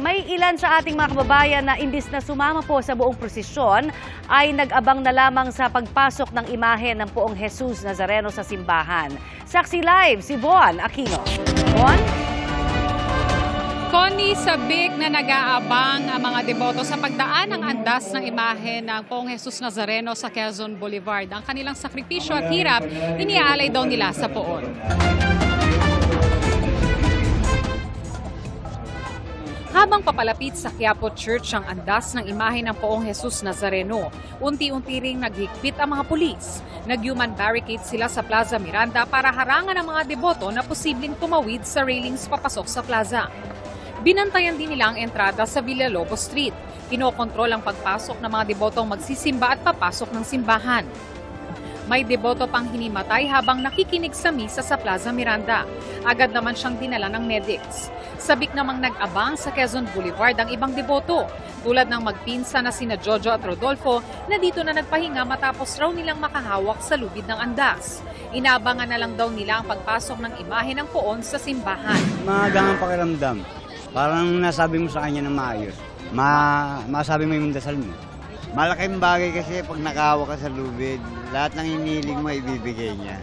May ilan sa ating mga kababayan na imbis na sumama po sa buong prosesyon ay nag-abang na lamang sa pagpasok ng imahe ng poong Jesus Nazareno sa simbahan. Saksi live si Bon Aquino. Bon? Connie, sabik na nag-aabang ang mga deboto sa pagdaan ng andas ng imahe ng Poong Jesus Nazareno sa Quezon Boulevard. Ang kanilang sakripisyo at hirap, iniaalay daw nila sa poon. Habang papalapit sa Quiapo Church ang andas ng imahe ng Poong Jesus Nazareno, unti-unti ring naghigpit ang mga pulis. Nag-human barricade sila sa Plaza Miranda para harangan ang mga deboto na posibleng tumawid sa railings papasok sa plaza. Binantayan din nila ang entrada sa Villalobos Street. Kinokontrol ang pagpasok ng mga debotong magsisimba at papasok ng simbahan. May deboto pang hinimatay habang nakikinig sa misa sa Plaza Miranda. Agad naman siyang dinala ng medics. Sabik namang nag-abang sa Quezon Boulevard ang ibang deboto, tulad ng magpinsa na sina Jojo at Rodolfo na dito na nagpahinga matapos raw nilang makahawak sa lubid ng andas. Inaabangan na lang daw nila ang pagpasok ng imahe ng poon sa simbahan. Magangang pakiramdam. Parang nasabi mo sa kanya na maayos. Ma masabi mo yung dasal mo. Malaking bagay kasi pag nakawa ka sa lubid, lahat ng iniling mo ibibigay niya.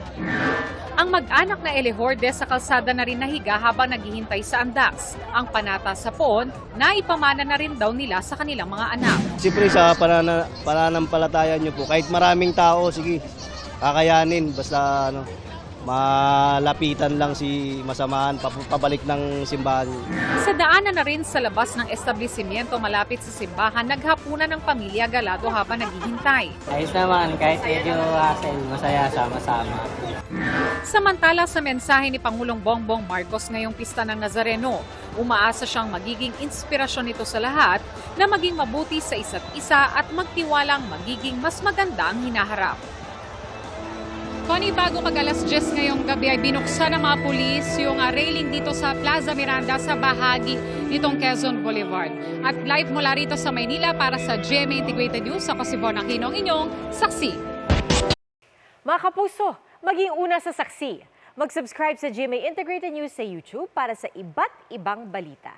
Ang mag-anak na Elehorde sa kalsada na rin nahiga habang naghihintay sa andas. Ang panata sa poon, naipamana na rin daw nila sa kanilang mga anak. Siyempre sa panana, pananampalataya nyo po, kahit maraming tao, sige, kakayanin. Basta ano, malapitan lang si masamaan, pap- pabalik ng simbahan. Sa daanan na rin sa labas ng establishmento malapit sa simbahan, naghapunan ng pamilya galado habang naghihintay. Ayos naman, kahit medyo hassle, masaya sama-sama. Samantala sa mensahe ni Pangulong Bongbong Marcos ngayong pista ng Nazareno, umaasa siyang magiging inspirasyon nito sa lahat na maging mabuti sa isa't isa at magtiwalang magiging mas maganda ang hinaharap. Connie, bago mag alas 10 ngayong gabi ay binuksan ng mga pulis yung ah, railing dito sa Plaza Miranda sa bahagi nitong Quezon Boulevard. At live mula rito sa Maynila para sa GMA Integrated News, ako si Bon Aquino, inyong saksi. Mga kapuso, maging una sa saksi. Mag-subscribe sa GMA Integrated News sa YouTube para sa iba't ibang balita.